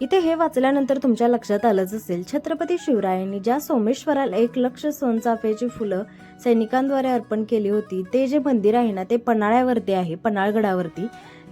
इथे हे वाचल्यानंतर तुमच्या लक्षात आलंच असेल छत्रपती शिवरायांनी ज्या सोमेश्वराला एक लक्ष सोनचाफेची फुलं सैनिकांद्वारे अर्पण केली होती ते जे मंदिर आहे ना ते पन्हाळ्यावरती आहे पन्हाळगडावरती.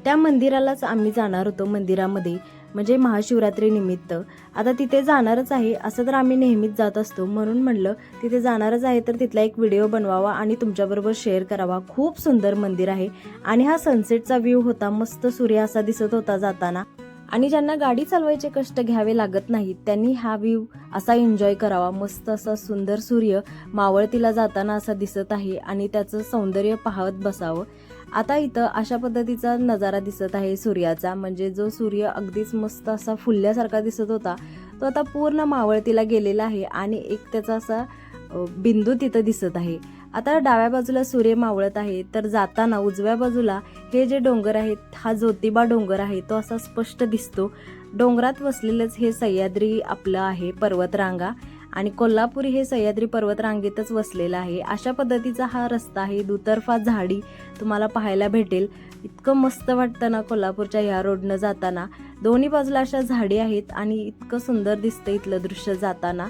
त्या मंदिरालाच आम्ही जाणार होतो मंदिरामध्ये म्हणजे महाशिवरात्री निमित्त. आता तिथे जाणारच आहे असं तर आम्ही नेहमीच जात असतो. म्हणून म्हणलं तिथे जाणारच आहे तर तिथला एक व्हिडिओ बनवावा आणि तुमच्याबरोबर शेअर करावा. खूप सुंदर मंदिर आहे आणि हा सनसेटचा व्ह्यू होता मस्त सूर्य असा दिसत होता जाताना. आणि ज्यांना गाडी चालवायचे कष्ट घ्यावे लागत नाहीत त्यांनी हा व्ह्यू असा एन्जॉय करावा. मस्त असा सुंदर सूर्य मावळतीला जाताना असा दिसत आहे आणि त्याचं सौंदर्य पाहत बसावं. आता इथं अशा पद्धतीचा नजारा दिसत आहे सूर्याचा. म्हणजे जो सूर्य अगदीच मस्त असा फुलल्यासारखा दिसत होता तो आता पूर्ण मावळतीला गेलेला आहे आणि एक त्याचा असा बिंदू तिथं दिसत आहे. आता डाव्या बाजूला सूर्य मावळत आहे तर जाताना उजव्या बाजूला हे जे डोंगर आहेत हा ज्योतिबा डोंगर आहे तो असा स्पष्ट दिसतो. डोंगरात वसलेलंच हे सह्याद्री आपलं आहे पर्वतरांगा. आणि कोल्हापुरी हे सह्याद्री पर्वतरांगेतच वसलेलं आहे. अशा पद्धतीचा हा रस्ता आहे दुतर्फा झाडी तुम्हाला पाहायला भेटेल. इतकं मस्त वाटतं ना कोल्हापूरच्या ह्या रोडनं जाताना. दोन्ही बाजूला अशा झाडी आहेत आणि इतकं सुंदर दिसतं इथलं दृश्य जाताना.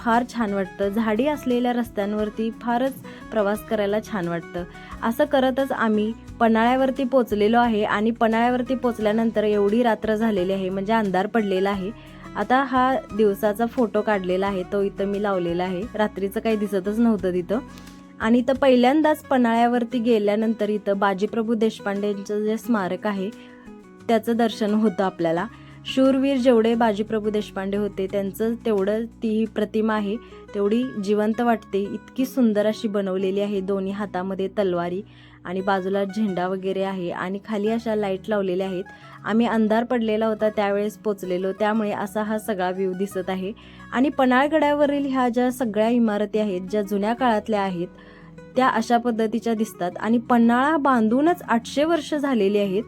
फार छान वाटतं. झाडी असलेल्या रस्त्यांवरती फारच प्रवास करायला छान वाटतं. असं करतच आम्ही पन्हाळ्यावरती पोचलेलो आहे आणि पन्हाळ्यावरती पोचल्यानंतर एवढी रात्र झालेली आहे म्हणजे अंधार पडलेला आहे. आता हा दिवसाचा फोटो काढलेला आहे तो इथं मी लावलेला आहे. रात्रीचं काही दिसतच नव्हतं तिथं. आणि इथं पहिल्यांदाच पन्हाळ्यावरती गेल्यानंतर इथं बाजीप्रभू देशपांडेंचं जे स्मारक आहे त्याचं दर्शन होतं आपल्याला. शूरवीर जेवढे बाजीप्रभू देशपांडे होते त्यांचं तेवढं ती प्रतिमा आहे तेवढी जिवंत वाटते. इतकी सुंदर अशी बनवलेली आहे दोन्ही हातामध्ये तलवारी आणि बाजूला झेंडा वगैरे आहे आणि खाली अशा लाइट लावलेल्या आहेत. आम्ही अंधार पडलेला होता त्यावेळेस पोचलेलो त्यामुळे असा हा सगळा व्ह्यू दिसत आहे. आणि पन्हाळगडावरील ह्या ज्या सगळ्या इमारती आहेत ज्या जुन्या काळातल्या आहेत त्या अशा पद्धतीच्या दिसतात. आणि पन्हाळा बांधूनच आठशे वर्ष झालेली आहेत.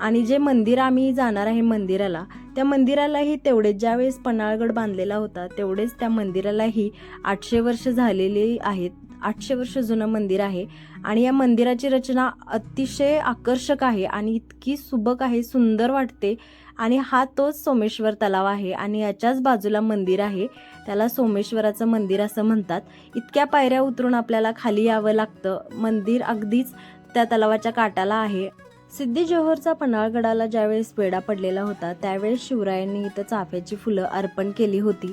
आणि जे मंदिर आम्ही जाणार आहे मंदिराला त्या मंदिरालाही तेवढेच ज्यावेळेस पन्हाळगड बांधलेला होता तेवढेच त्या मंदिरालाही आठशे वर्ष झालेली आहेत आठशे वर्ष जुनं मंदिर आहे. आणि या मंदिराची रचना अतिशय आकर्षक आहे आणि इतकी सुबक आहे सुंदर वाटते. आणि हा तोच सोमेश्वर तलाव आहे आणि याच्याच बाजूला मंदिर आहे. त्याला सोमेश्वराचं मंदिर असं म्हणतात. इतक्या पायऱ्या उतरून आपल्याला खाली यावं लागतं. मंदिर अगदीच त्या तलावाच्या काटाला आहे. सिद्धी जोहरचा पन्हाळगडाला ज्यावेळेस वेढा पडलेला होता त्यावेळेस शिवरायांनी इथं चाफ्याची फुलं अर्पण केली होती.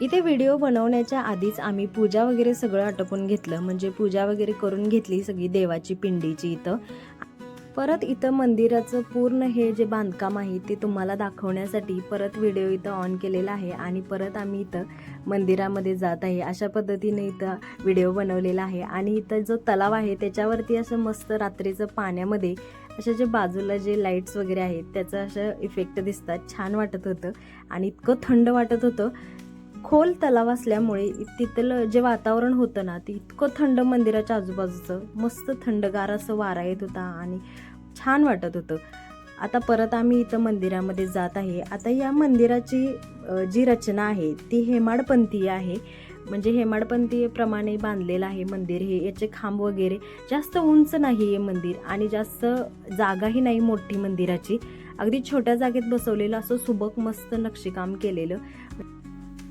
इथे व्हिडिओ बनवण्याच्या आधीच आम्ही पूजा वगैरे सगळं आटोपून घेतलं म्हणजे पूजा वगैरे करून घेतली सगळी देवाची पिंडीची इथं. परत इथं मंदिराचं पूर्ण हे जे बांधकाम आहे ते तुम्हाला दाखवण्यासाठी परत व्हिडिओ इथं ऑन केलेला आहे आणि परत आम्ही इथं मंदिरामध्ये जात आहे अशा पद्धतीने इथं व्हिडिओ बनवलेला आहे. आणि इथं जो तलाव आहे त्याच्यावरती असं मस्त रात्रीचं पाण्यामध्ये अशा जे बाजूला जे लाईट्स वगैरे आहेत त्याचं असं इफेक्ट दिसतात. छान वाटत होतं. आणि इतकं थंड वाटत होतं. खोल तलाव असल्यामुळे तिथलं जे वातावरण होतं ना ते इतकं थंड मंदिराच्या आजूबाजूचं मस्त थंडगार असं वारा येत होता आणि छान वाटत होतं. आता परत आम्ही इथं मंदिरामध्ये जात आहे. आता या मंदिराची जी रचना आहे ती हेमाडपंथीय आहे. म्हणजे हेमाडपंथीप्रमाणे बांधलेलं आहे मंदिर. हे याचे खांब वगैरे जास्त उंच नाही हे मंदिर आणि जास्त जागाही नाही मोठी मंदिराची. अगदी छोट्या जागेत बसवलेलं असं सुबक मस्त नक्षीकाम केलेलं.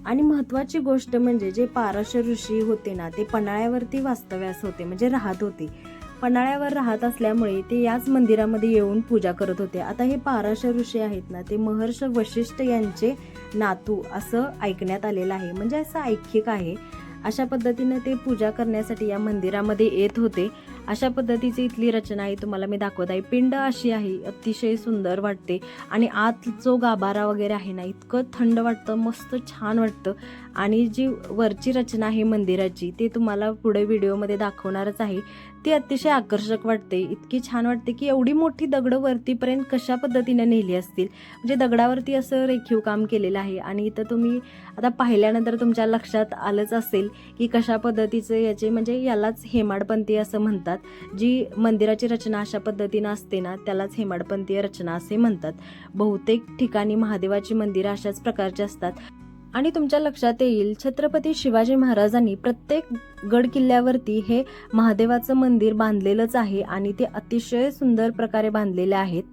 आणि महत्त्वाची गोष्ट म्हणजे जे पारश ऋषी होते ना ते पन्हाळ्यावरती वास्तव्यास होते म्हणजे राहत होते. पन्हाळ्यावर राहत असल्यामुळे ते याच मंदिरामध्ये येऊन पूजा करत होते. आता हे पाराशर ऋषी आहेत ना ते महर्ष वशिष्ठ यांचे नातू असं ऐकण्यात आलेलं आहे. म्हणजे असं ऐच्छिक आहे. अशा पद्धतीने ते पूजा करण्यासाठी या मंदिरामध्ये येत होते. अशा पद्धतीची इथली रचना आहे तुम्हाला मी दाखवत आहे. पिंड अशी आहे अतिशय सुंदर वाटते. आणि आत जो गाभारा वगैरे आहे ना इतकं थंड वाटतं मस्त छान वाटतं. आणि जी वरची रचना आहे मंदिराची ते तुम्हाला पुढे व्हिडिओमध्ये दाखवणारच आहे. ती अतिशय आकर्षक वाटते. इतकी छान वाटते की एवढी मोठी दगडं वरतीपर्यंत कशा पद्धतीने नेली असतील? म्हणजे दगडावरती असं रेखीव काम केलेलं आहे. आणि इथं तुम्ही आता पाहिल्यानंतर तुमच्या लक्षात आलंच असेल की कशा पद्धतीचं याचे म्हणजे यालाच हेमाडपंथी असं म्हणतात. जी मंदिराची रचना अशा पद्धतीनं असते ना त्यालाच हेमाडपंथीय रचना असे म्हणतात. बहुतेक ठिकाणी महादेवाची मंदिरं अशाच प्रकारची असतात. आणि तुमच्या लक्षात येईल छत्रपती शिवाजी महाराजांनी प्रत्येक गड किल्ल्यावरती हे महादेवाचं मंदिर बांधलेलंच आहे आणि ते अतिशय सुंदर प्रकारे बांधलेले आहेत.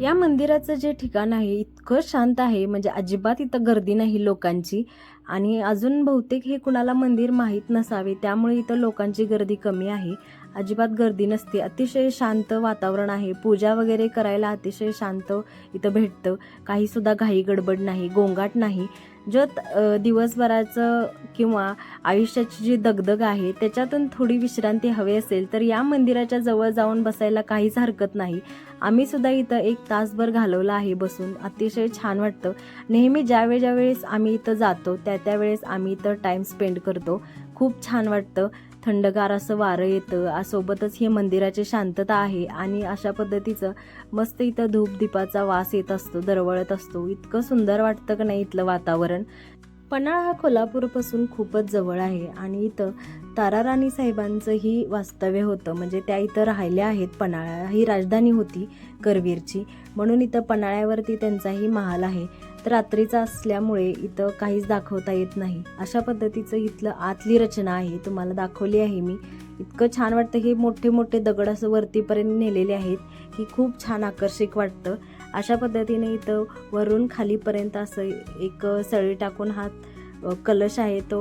या मंदिराचं जे ठिकाण आहे इतकं शांत आहे म्हणजे अजिबात इथं गर्दी नाही लोकांची. आणि अजून बहुतेक हे कुणाला मंदिर माहीत नसावे त्यामुळे इथं लोकांची गर्दी कमी आहे. अजिबात गर्दी नसते. अतिशय शांत वातावरण आहे. पूजा वगैरे करायला अतिशय शांत इथं भेटतं. काहीसुद्धा घाई गडबड नाही गोंगाट नाही. जत दिवसभराचं किंवा आयुष्याची जी दगदग आहे त्याच्यातून थोडी विश्रांती हवी असेल तर या मंदिराच्या जवळ जाऊन बसायला काहीच हरकत नाही. आम्ही सुद्धा इथं एक तासभर घालवला आहे बसून. अतिशय छान वाटतं. नेहमी ज्यावेळी ज्यावेळेस आम्ही इथं जातो त्या त्यावेळेस आम्ही इथं टाईम स्पेंड करतो. खूप छान वाटतं. थंडगार असं वारं येतं. सोबतच हे मंदिराची शांतता आहे आणि अशा पद्धतीचं मस्त इथं धूपदीपाचा वास येत असतो दरवळत असतो. इतकं सुंदर वाटतं का नाही इथलं वातावरण? पन्हाळा हा कोल्हापूरपासून खूपच जवळ आहे आणि इथं ताराराणी साहेबांचंही वास्तव्य होतं. म्हणजे त्या इथं राहिल्या आहेत पन्हाळा ही राजधानी होती करवीरची. म्हणून इथं पन्हाळ्यावरती त्यांचाही महाल आहे. रात्रीचा असल्यामुळे इथं काहीच दाखवता येत नाही. अशा पद्धतीचं इथलं आतली रचना आहे तुम्हाला दाखवली आहे मी. इतकं छान वाटतं हे मोठे मोठे दगड असं वरतीपर्यंत नेलेले आहेत की खूप छान आकर्षक वाटतं. अशा पद्धतीने इथं वरून खालीपर्यंत असं एक सळी टाकून हा कलश आहे तो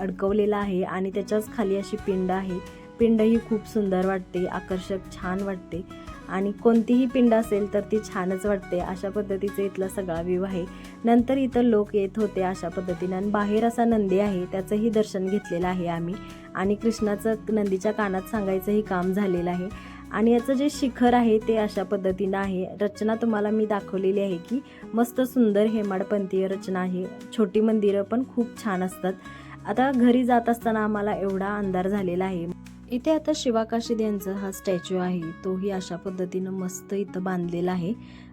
अडकवलेला आहे आणि त्याच्याच खाली अशी पिंड आहे. पिंड ही खूप सुंदर वाटते आकर्षक छान वाटते. आणि कोणतीही पिंड असेल तर ती छानच वाटते. अशा पद्धतीचं इथला सगळा व्ह्यू आहे. नंतर इथं लोक येत होते अशा पद्धतीने आणि बाहेर असा नंदी आहे त्याचंही दर्शन घेतलेलं आहे आम्ही. आणि कृष्णाचं नंदीच्या कानात सांगायचंही काम झालेलं आहे. आणि याचं जे शिखर आहे ते अशा पद्धतीनं आहे. रचना तुम्हाला मी दाखवलेली आहे की मस्त सुंदर हेमाडपंथीय रचना आहे. छोटी मंदिरं पण खूप छान असतात. आता घरी जात असताना आम्हाला एवढा अंधार झालेला आहे. इथे आता शिवाकाशी यांचा हा स्टॅच्यू आहे. तोही अशा पद्धतीनं मस्त इथं बांधलेला आहे.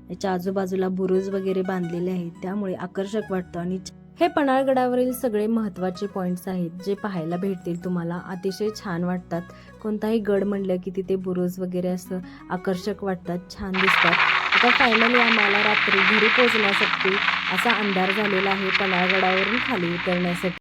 याच्या आजूबाजूला बुरुज वगैरे बांधलेले आहेत. त्यामुळे आकर्षक वाटतं आणि हे पन्हाळगडावरील सगळे महत्त्वाचे पॉईंट्स आहेत जे पाहायला भेटतील तुम्हाला. अतिशय छान वाटतात. कोणताही गड म्हणलं की तिथे बुरुज वगैरे असं आकर्षक वाटतात छान दिसतात. आता फायनली आम्हाला रात्री घरी पोहोचण्यासाठी असा अंधार झालेला आहे पन्हाळगडावरून खाली उतरण्यासाठी.